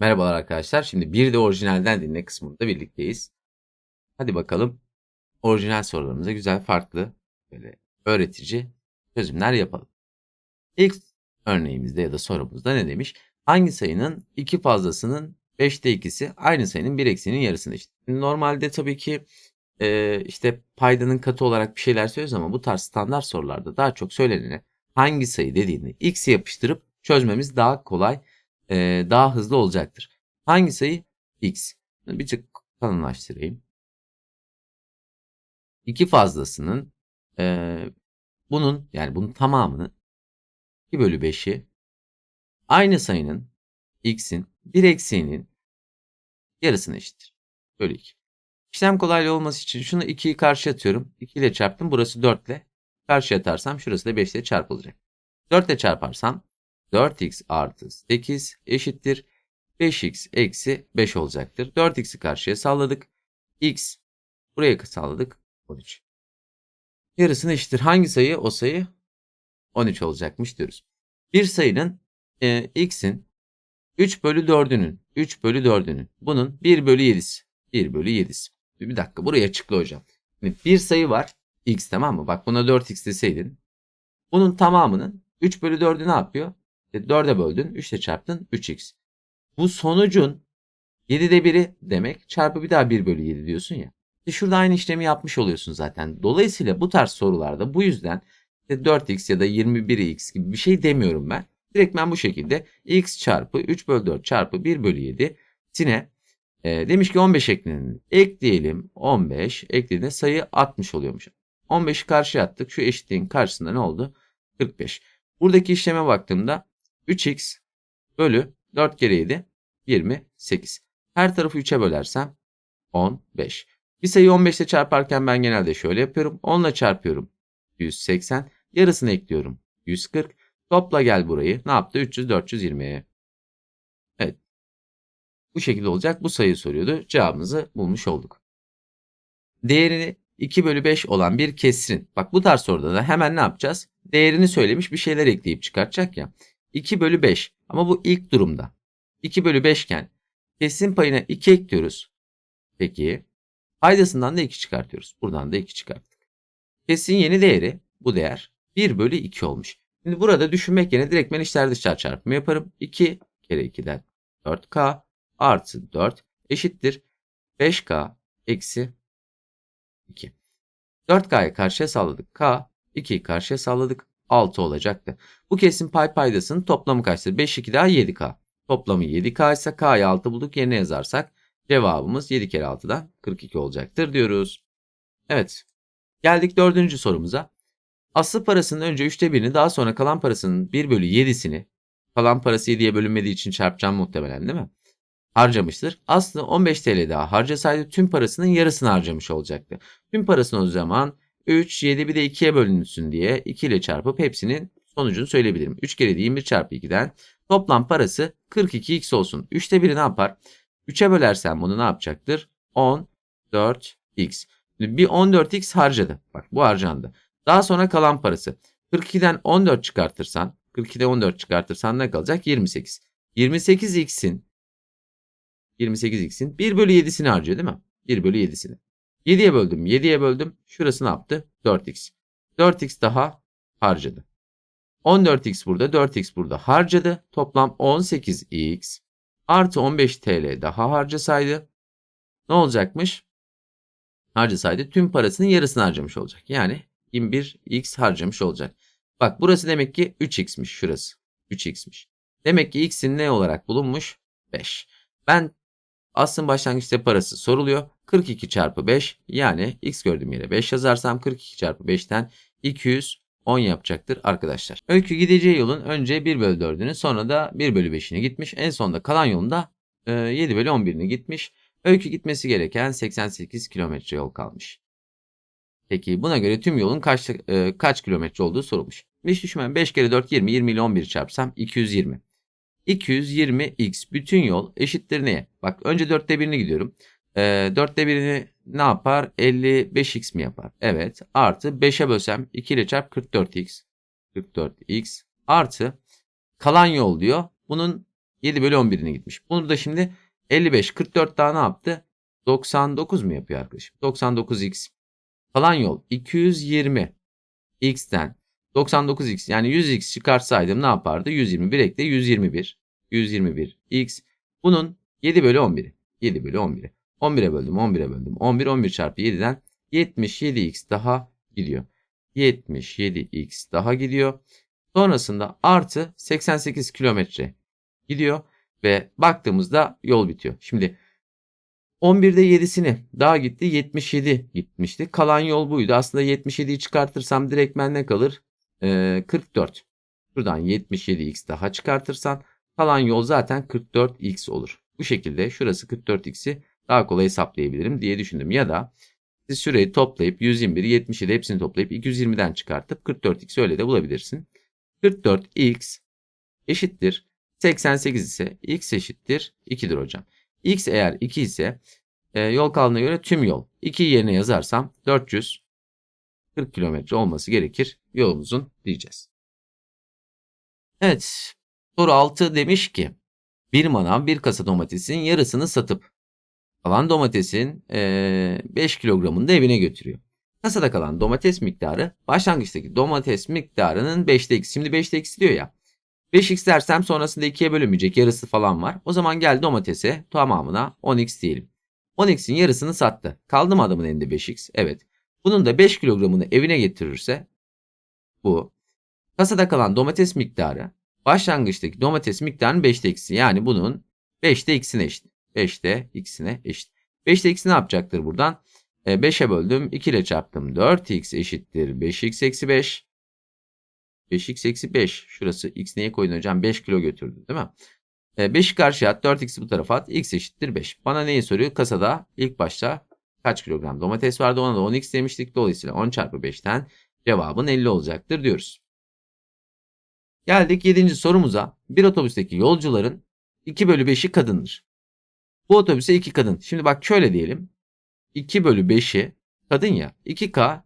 Merhabalar arkadaşlar. Şimdi bir de orijinalden dinle kısmında birlikteyiz. Hadi bakalım orijinal sorularımıza güzel farklı böyle öğretici çözümler yapalım. İlk örneğimizde ya da sorumuzda ne demiş? Hangi sayının iki fazlasının 5'te ikisi aynı sayının bir eksiğinin yarısını işte. Normalde tabii ki e, işte paydanın katı olarak bir şeyler söylüyoruz ama bu tarz standart sorularda daha çok söylenene hangi sayı dediğini x'e yapıştırıp çözmemiz daha kolay e, daha hızlı olacaktır. Hangi sayı? X. Bir tık kalınlaştırayım. İki fazlasının e, bunun yani bunun tamamını 2 bölü 5'i aynı sayının x'in bir eksiğinin yarısına eşittir. Bölü 2. İşlem kolaylığı olması için şunu 2'yi karşı atıyorum. 2 ile çarptım. Burası 4 ile. Karşı atarsam şurası da 5 ile çarpılacak. 4 ile çarparsam 4x artı 8 eşittir 5x eksi 5 olacaktır. 4x'i karşıya salladık. x buraya salladık 13. Yarısını eşittir. Hangi sayı? O sayı 13 olacakmış diyoruz. Bir sayının e, x'in 3 bölü 4'ünün 3 bölü 4'ünün bunun 1 bölü 7'si. 1 bölü 7'si. Bir dakika buraya açıkla hocam. Şimdi bir sayı var x tamam mı? Bak buna 4x deseydin. Bunun tamamının 3 bölü 4'ü ne yapıyor? 4'e böldün. 3 ile çarptın. 3x. Bu sonucun 7'de 1'i demek. Çarpı bir daha 1 bölü 7 diyorsun ya. İşte şurada aynı işlemi yapmış oluyorsun zaten. Dolayısıyla bu tarz sorularda bu yüzden 4x ya da 21x gibi bir şey demiyorum ben. Direkt ben bu şekilde x çarpı 3 bölü 4 çarpı 1 bölü 7 sine e, demiş ki 15 eklenelim. Ekleyelim 15 eklediğinde sayı 60 oluyormuş. 15'i karşıya attık. Şu eşitliğin karşısında ne oldu? 45. Buradaki işleme baktığımda 3x bölü 4 kere 7 28. Her tarafı 3'e bölersem 15. Bir sayıyı 15 ile çarparken ben genelde şöyle yapıyorum. 10 ile çarpıyorum. 180. Yarısını ekliyorum. 140. Topla gel burayı. Ne yaptı? 300, 420. Evet. Bu şekilde olacak. Bu sayıyı soruyordu. Cevabımızı bulmuş olduk. Değerini 2 bölü 5 olan bir kesrin. Bak bu tarz soruda da hemen ne yapacağız? Değerini söylemiş bir şeyler ekleyip çıkartacak ya. 2 bölü 5 ama bu ilk durumda. 2 bölü 5 iken kesin payına 2 ekliyoruz. Peki paydasından da 2 çıkartıyoruz. Buradan da 2 çıkarttık. Kesin yeni değeri bu değer 1 bölü 2 olmuş. Şimdi burada düşünmek yerine direkt ben içler dışlar çarpımı yaparım. 2 kere 2'den 4K artı 4 eşittir 5K eksi 2. 4K'yı karşıya salladık. K 2'yi karşıya salladık. 6 olacaktı. Bu kesin pay paydasının toplamı kaçtır? 5 2 daha 7K. Toplamı 7K ise K'yı 6 bulduk. Yerine yazarsak cevabımız 7 kere 6'dan 42 olacaktır diyoruz. Evet. Geldik dördüncü sorumuza. Aslı parasının önce 3'te 1'ini daha sonra kalan parasının 1 bölü 7'sini kalan parası 7'ye bölünmediği için çarpacağım muhtemelen değil mi? Harcamıştır. Aslı 15 TL daha harcasaydı tüm parasının yarısını harcamış olacaktı. Tüm parasını o zaman 3, 7 bir de 2'ye bölünsün diye 2 ile çarpıp hepsinin sonucunu söyleyebilirim. 3 kere 21 çarpı 2'den toplam parası 42x olsun. 3'te 1'i ne yapar? 3'e bölersen bunu ne yapacaktır? 14x. Bir 14x harcadı. Bak bu harcandı. Daha sonra kalan parası. 42'den 14 çıkartırsan 42'de 14 çıkartırsan ne kalacak? 28. 28x'in 28x'in 1 bölü 7'sini harcıyor değil mi? 1 bölü 7'sini. 7'ye böldüm. 7'ye böldüm. Şurası ne yaptı? 4x. 4x daha harcadı. 14x burada, 4x burada harcadı. Toplam 18x artı 15 TL daha harcasaydı ne olacakmış? Harcasaydı tüm parasının yarısını harcamış olacak. Yani 21x harcamış olacak. Bak burası demek ki 3x'miş şurası. 3x'miş. Demek ki x'in ne olarak bulunmuş? 5. Ben Aslın başlangıçta parası soruluyor. 42 çarpı 5 yani x gördüğüm yere 5 yazarsam 42 çarpı 5'ten 210 yapacaktır arkadaşlar. Öykü gideceği yolun önce 1 bölü 4'ünü sonra da 1 bölü 5'ini gitmiş. En sonunda kalan yolunda 7 e, bölü 11'ini gitmiş. Öykü gitmesi gereken 88 kilometre yol kalmış. Peki buna göre tüm yolun kaç, e, kaç kilometre olduğu sorulmuş. Hiç düşünmem 5 kere 4 20 20 ile 11 çarpsam 220. 220x bütün yol eşittir neye? Bak önce 4'te 1'ini gidiyorum. Ee, 4'te 1'ini ne yapar? 55x mi yapar? Evet. Artı 5'e bölsem 2 ile çarp 44x. 44x artı kalan yol diyor. Bunun 7 bölü 11'ine gitmiş. Bunu da şimdi 55 44 daha ne yaptı? 99 mu yapıyor arkadaşım? 99x. Kalan yol 220 x'ten 99x yani 100x çıkarsaydım ne yapardı? 121 ekle 121. 121 x. Bunun 7 bölü 11'i. 7 bölü 11'i. 11'e böldüm 11'e böldüm. 11 11 çarpı 7'den 77x daha gidiyor. 77x daha gidiyor. Sonrasında artı 88 kilometre gidiyor ve baktığımızda yol bitiyor. Şimdi 11'de 7'sini daha gitti 77 gitmişti. Kalan yol buydu. Aslında 77'yi çıkartırsam direktmen ne kalır? Ee, 44. Şuradan 77x daha çıkartırsan kalan yol zaten 44x olur. Bu şekilde şurası 44x'i daha kolay hesaplayabilirim diye düşündüm. Ya da siz şurayı toplayıp 121, 77 hepsini toplayıp 220'den çıkartıp 44x öyle de bulabilirsin. 44x eşittir 88 ise x eşittir 2'dir hocam. x eğer 2 ise e, yol kalına göre tüm yol 2 yerine yazarsam 440 kilometre olması gerekir yolumuzun diyeceğiz. Evet soru 6 demiş ki bir manav bir kasa domatesin yarısını satıp kalan domatesin e, 5 kilogramını da evine götürüyor. Kasada kalan domates miktarı başlangıçtaki domates miktarının 5'te x. Şimdi 5'te x diyor ya. 5x dersem sonrasında 2'ye bölünmeyecek yarısı falan var. O zaman gel domatese tamamına 10x diyelim. 10x'in yarısını sattı. Kaldı mı adamın elinde 5x? Evet. Bunun da 5 kilogramını evine getirirse bu. Kasada kalan domates miktarı başlangıçtaki domates miktarının 5'te x'i. Yani bunun 5'te x'ine eşit. 5'te x'ine eşit. 5'te x ne yapacaktır buradan? 5'e böldüm. 2 ile çarptım. 4x eşittir. 5x eksi 5. 5x eksi 5. Şurası x neye koydun hocam? 5 kilo götürdü değil mi? 5'i karşıya at. 4x'i bu tarafa at. x eşittir 5. Bana neyi soruyor? Kasada ilk başta kaç kilogram domates vardı? Ona da 10x demiştik. Dolayısıyla 10 çarpı 5'ten cevabın 50 olacaktır diyoruz. Geldik 7. sorumuza. Bir otobüsteki yolcuların 2 bölü 5'i kadındır. Bu otobüse 2 kadın. Şimdi bak şöyle diyelim. 2 bölü 5'i kadın ya 2K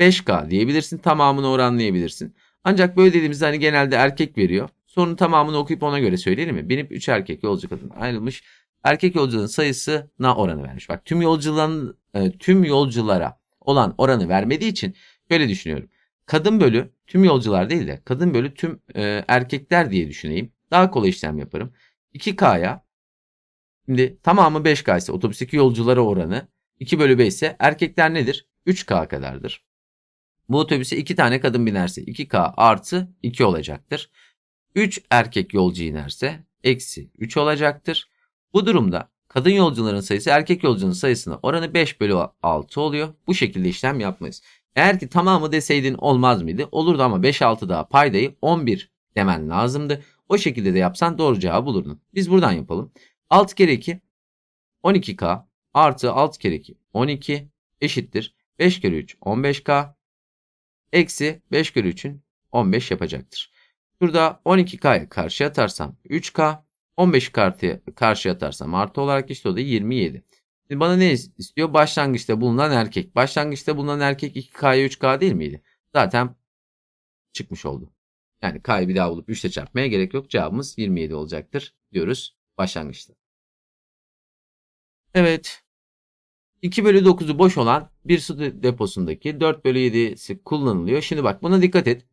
5K diyebilirsin tamamını oranlayabilirsin. Ancak böyle dediğimizde hani genelde erkek veriyor. Sorunun tamamını okuyup ona göre söyleyelim mi? Binip 3 erkek yolcu kadın ayrılmış. Erkek yolcuların sayısına oranı vermiş. Bak tüm yolcuların e, tüm yolculara olan oranı vermediği için böyle düşünüyorum. Kadın bölü tüm yolcular değil de kadın bölü tüm e, erkekler diye düşüneyim. Daha kolay işlem yaparım. 2K'ya Şimdi tamamı 5K ise otobüsteki yolculara oranı 2 bölü 5 ise erkekler nedir? 3K kadardır. Bu otobüse 2 tane kadın binerse 2K artı 2 olacaktır. 3 erkek yolcu inerse eksi 3 olacaktır. Bu durumda kadın yolcuların sayısı erkek yolcunun sayısına oranı 5 bölü 6 oluyor. Bu şekilde işlem yapmayız. Eğer ki tamamı deseydin olmaz mıydı? Olurdu ama 5-6 daha paydayı 11 demen lazımdı. O şekilde de yapsan doğru cevabı bulurdun. Biz buradan yapalım. 6 kere 2 12K artı 6 kere 2 12 eşittir. 5 kere 3 15K eksi 5 kere 3'ün 15 yapacaktır. Burada 12K'ya karşı atarsam 3K 15 kartı karşı atarsam artı olarak işte o da 27. Şimdi bana ne istiyor? Başlangıçta bulunan erkek. Başlangıçta bulunan erkek 2K'ya 3K değil miydi? Zaten çıkmış oldu. Yani K'yı bir daha bulup 3 ile çarpmaya gerek yok. Cevabımız 27 olacaktır diyoruz başlangıçta. Evet. 2 bölü 9'u boş olan bir su deposundaki 4 bölü 7'si kullanılıyor. Şimdi bak buna dikkat et.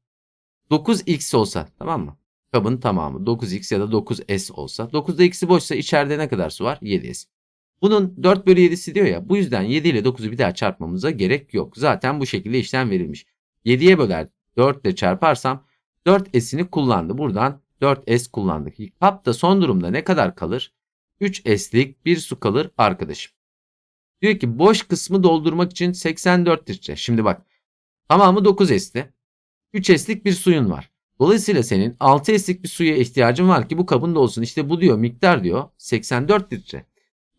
9x olsa tamam mı? Kabın tamamı 9x ya da 9s olsa. 9'da x'i boşsa içeride ne kadar su var? 7s. Bunun 4 bölü 7'si diyor ya. Bu yüzden 7 ile 9'u bir daha çarpmamıza gerek yok. Zaten bu şekilde işlem verilmiş. 7'ye böler 4 ile çarparsam 4s'ini kullandı. Buradan 4s kullandık. Kapta son durumda ne kadar kalır? 3S'lik bir su kalır arkadaşım. Diyor ki boş kısmı doldurmak için 84 litre. Şimdi bak tamamı 9S'ti. 3S'lik bir suyun var. Dolayısıyla senin 6S'lik bir suya ihtiyacın var ki bu kabın da olsun. İşte bu diyor miktar diyor 84 litre.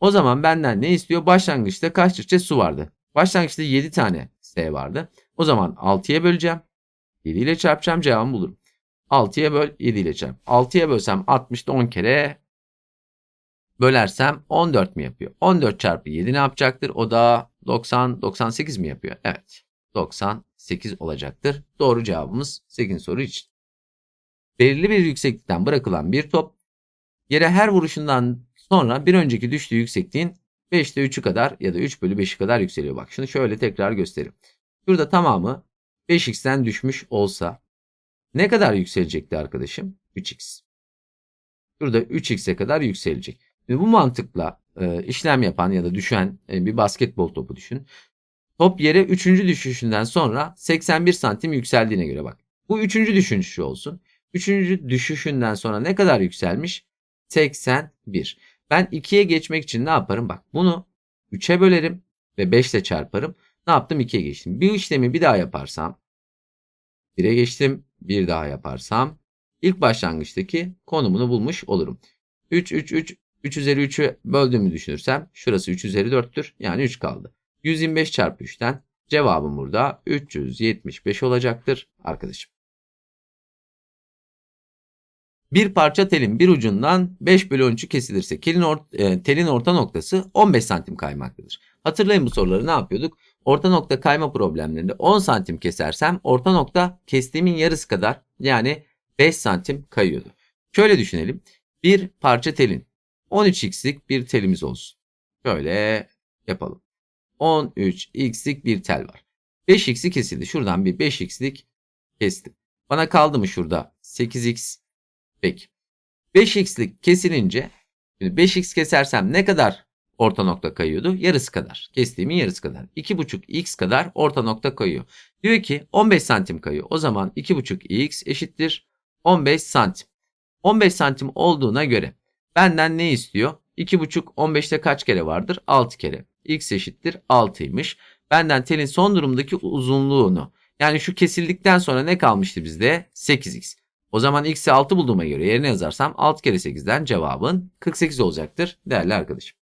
O zaman benden ne istiyor? Başlangıçta kaç litre su vardı? Başlangıçta 7 tane S vardı. O zaman 6'ya böleceğim. 7 ile çarpacağım cevabımı bulurum. 6'ya böl 7 ile çarp. 6'ya bölsem 60'da 10 kere bölersem 14 mi yapıyor? 14 çarpı 7 ne yapacaktır? O da 90, 98 mi yapıyor? Evet. 98 olacaktır. Doğru cevabımız 8. soru için. Belirli bir yükseklikten bırakılan bir top Yere her vuruşundan sonra bir önceki düştüğü yüksekliğin 5'te 3'ü kadar ya da 3 bölü 5'i kadar yükseliyor. Bak şunu şöyle tekrar göstereyim. Şurada tamamı 5x'ten düşmüş olsa ne kadar yükselecekti arkadaşım? 3x. Şurada 3x'e kadar yükselecek. Şimdi bu mantıkla e, işlem yapan ya da düşen e, bir basketbol topu düşün. Top yere 3. düşüşünden sonra 81 santim yükseldiğine göre bak. Bu 3. düşüşü olsun. 3. düşüşünden sonra ne kadar yükselmiş? 81. Ben 2'ye geçmek için ne yaparım? Bak bunu 3'e bölerim ve 5 ile çarparım. Ne yaptım? 2'ye geçtim. Bir işlemi bir daha yaparsam 1'e geçtim. Bir daha yaparsam ilk başlangıçtaki konumunu bulmuş olurum. 3, 3, 3, 3 üzeri 3'ü böldüğümü düşünürsem şurası 3 üzeri 4'tür. Yani 3 kaldı. 125 çarpı 3'ten cevabım burada 375 olacaktır arkadaşım. Bir parça telin bir ucundan 5 bölü 13'ü kesilirse telin, or e, telin orta noktası 15 santim kaymaktadır. Hatırlayın bu soruları ne yapıyorduk? Orta nokta kayma problemlerinde 10 santim kesersem orta nokta kestiğimin yarısı kadar yani 5 santim kayıyordu. Şöyle düşünelim. Bir parça telin 13x'lik bir telimiz olsun. Şöyle yapalım. 13x'lik bir tel var. 5x'i kesildi. Şuradan bir 5x'lik kestim. Bana kaldı mı şurada 8x? Peki. 5x'lik kesilince şimdi 5x kesersem ne kadar orta nokta kayıyordu? Yarısı kadar. Kestiğimin yarısı kadar. 2,5x kadar orta nokta kayıyor. Diyor ki 15 santim kayıyor. O zaman 2,5x eşittir 15 santim. 15 santim olduğuna göre benden ne istiyor? 2,5 15'te kaç kere vardır? 6 kere. x eşittir 6'ymış. Benden telin son durumdaki uzunluğunu yani şu kesildikten sonra ne kalmıştı bizde? 8x. O zaman x'i 6 bulduğuma göre yerine yazarsam 6 kere 8'den cevabın 48 olacaktır değerli arkadaşım.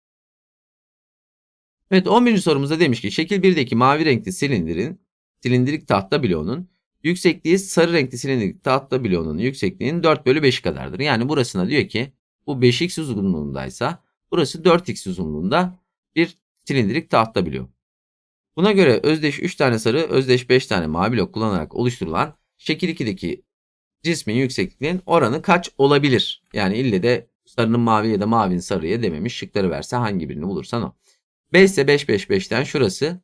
Evet 11. sorumuzda demiş ki şekil 1'deki mavi renkli silindirin silindirik tahta bloğunun yüksekliği sarı renkli silindirik tahta bloğunun yüksekliğinin 4 bölü 5 kadardır. Yani burasına diyor ki bu 5x uzunluğundaysa burası 4x uzunluğunda bir silindirik tahta bloğu. Buna göre özdeş 3 tane sarı, özdeş 5 tane mavi blok kullanarak oluşturulan şekil 2'deki cismin yüksekliğinin oranı kaç olabilir? Yani ille de sarının mavi ya da mavinin sarıya dememiş. Şıkları verse hangi birini bulursan o. 5 ise 5 5 5'ten şurası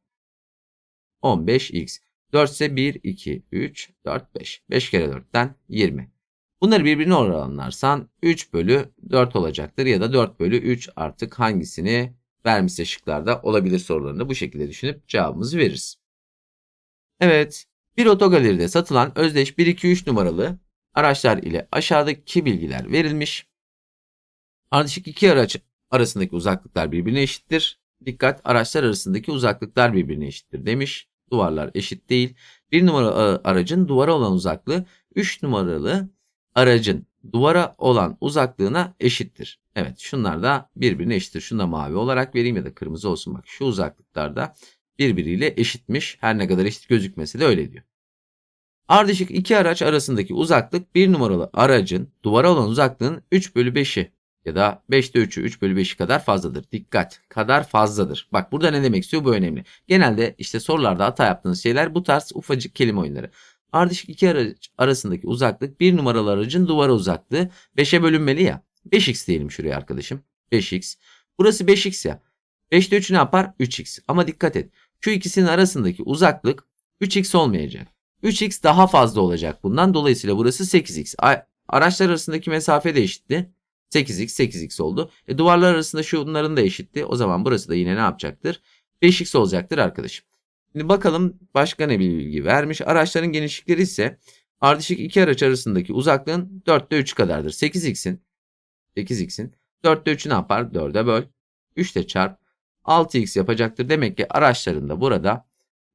15x. 4 ise 1 2 3 4 5. 5 kere 4'ten 20. Bunları birbirine oranlarsan 3 bölü 4 olacaktır ya da 4 bölü 3 artık hangisini vermişse şıklarda olabilir sorularında bu şekilde düşünüp cevabımızı veririz. Evet bir otogaleride satılan özdeş 1 2 3 numaralı araçlar ile aşağıdaki bilgiler verilmiş. Ardışık iki araç arasındaki uzaklıklar birbirine eşittir. Dikkat araçlar arasındaki uzaklıklar birbirine eşittir demiş. Duvarlar eşit değil. Bir numaralı aracın duvara olan uzaklığı 3 numaralı aracın duvara olan uzaklığına eşittir. Evet şunlar da birbirine eşittir. Şunu da mavi olarak vereyim ya da kırmızı olsun. Bak şu uzaklıklarda birbiriyle eşitmiş. Her ne kadar eşit gözükmese de öyle diyor. Ardışık iki araç arasındaki uzaklık bir numaralı aracın duvara olan uzaklığının 3 bölü 5'i ya da 5'te 3'ü 3 bölü 5'i kadar fazladır. Dikkat kadar fazladır. Bak burada ne demek istiyor bu önemli. Genelde işte sorularda hata yaptığınız şeyler bu tarz ufacık kelime oyunları. Ardışık iki araç arasındaki uzaklık bir numaralı aracın duvara uzaklığı 5'e bölünmeli ya. 5x diyelim şuraya arkadaşım. 5x. Burası 5x ya. 5'te 3 ne yapar? 3x. Ama dikkat et. Şu ikisinin arasındaki uzaklık 3x olmayacak. 3x daha fazla olacak bundan. Dolayısıyla burası 8x. Araçlar arasındaki mesafe de eşitti. 8x 8x oldu. E, duvarlar arasında şunların da eşitti. O zaman burası da yine ne yapacaktır? 5x olacaktır arkadaşım. Şimdi bakalım başka ne bilgi vermiş. Araçların genişlikleri ise ardışık iki araç arasındaki uzaklığın 4'te 3 kadardır. 8x'in 8x'in 4'te 3'ü ne yapar? 4'e böl. 3 de çarp. 6x yapacaktır. Demek ki araçların da burada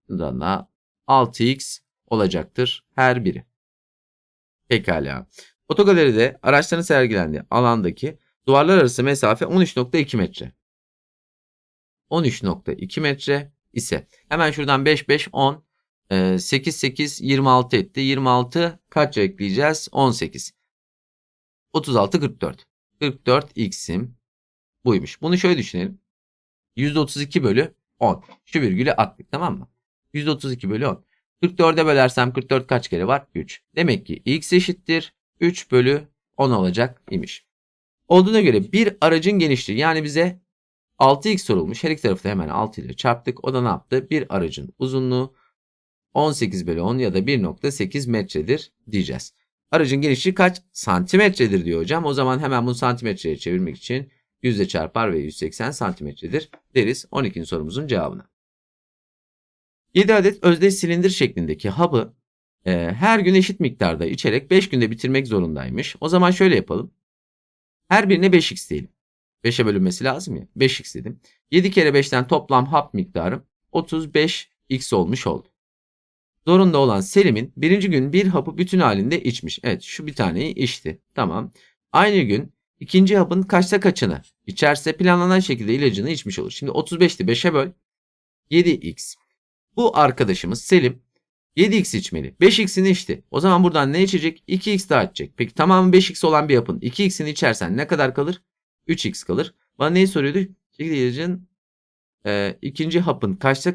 da 6x olacaktır her biri. Pekala. Otogaleride araçların sergilendiği alandaki duvarlar arası mesafe 13.2 metre. 13.2 metre ise hemen şuradan 5 5 10 8 8 26 etti. 26 kaç ekleyeceğiz? 18. 36 44. 44 x'im buymuş. Bunu şöyle düşünelim. %32 bölü 10. Şu virgülü attık tamam mı? %32 bölü 10. 44'e bölersem 44 kaç kere var? 3. Demek ki x eşittir 3 bölü 10 olacak imiş. olduğuna göre bir aracın genişliği yani bize 6x sorulmuş. Her iki tarafı da hemen 6 ile çarptık. O da ne yaptı? Bir aracın uzunluğu 18 bölü 10 ya da 1.8 metredir diyeceğiz. Aracın genişliği kaç? Santimetredir diyor hocam. O zaman hemen bunu santimetreye çevirmek için yüzde çarpar ve 180 santimetredir deriz 12. sorumuzun cevabına. 7 adet özdeş silindir şeklindeki hub'ı e, her gün eşit miktarda içerek 5 günde bitirmek zorundaymış. O zaman şöyle yapalım. Her birine 5x diyelim. 5'e bölünmesi lazım ya. 5x dedim. 7 kere 5'ten toplam hap miktarı 35x olmuş oldu. Zorunda olan Selim'in birinci gün bir hapı bütün halinde içmiş. Evet şu bir taneyi içti. Tamam. Aynı gün ikinci hapın kaçta kaçını içerse planlanan şekilde ilacını içmiş olur. Şimdi 35'ti 5'e böl. 7x. Bu arkadaşımız Selim 7x içmeli. 5x'ini içti. O zaman buradan ne içecek? 2x daha içecek. Peki tamamı 5x olan bir yapın 2x'ini içersen ne kadar kalır? 3x kalır. Bana neyi soruyordu? İlacın e, ikinci hapın kaçta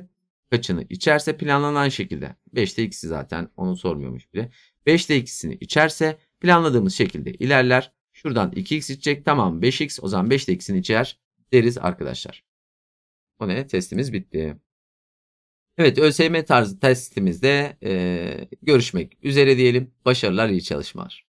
kaçını içerse planlanan şekilde 5'te ikisi zaten onu sormuyormuş bile. 5'te ikisini içerse planladığımız şekilde ilerler. Şuradan 2x içecek tamam 5x o zaman 5'te ikisini içer deriz arkadaşlar. O ne? Testimiz bitti. Evet ÖSYM tarzı testimizde e, görüşmek üzere diyelim. Başarılar iyi çalışmalar.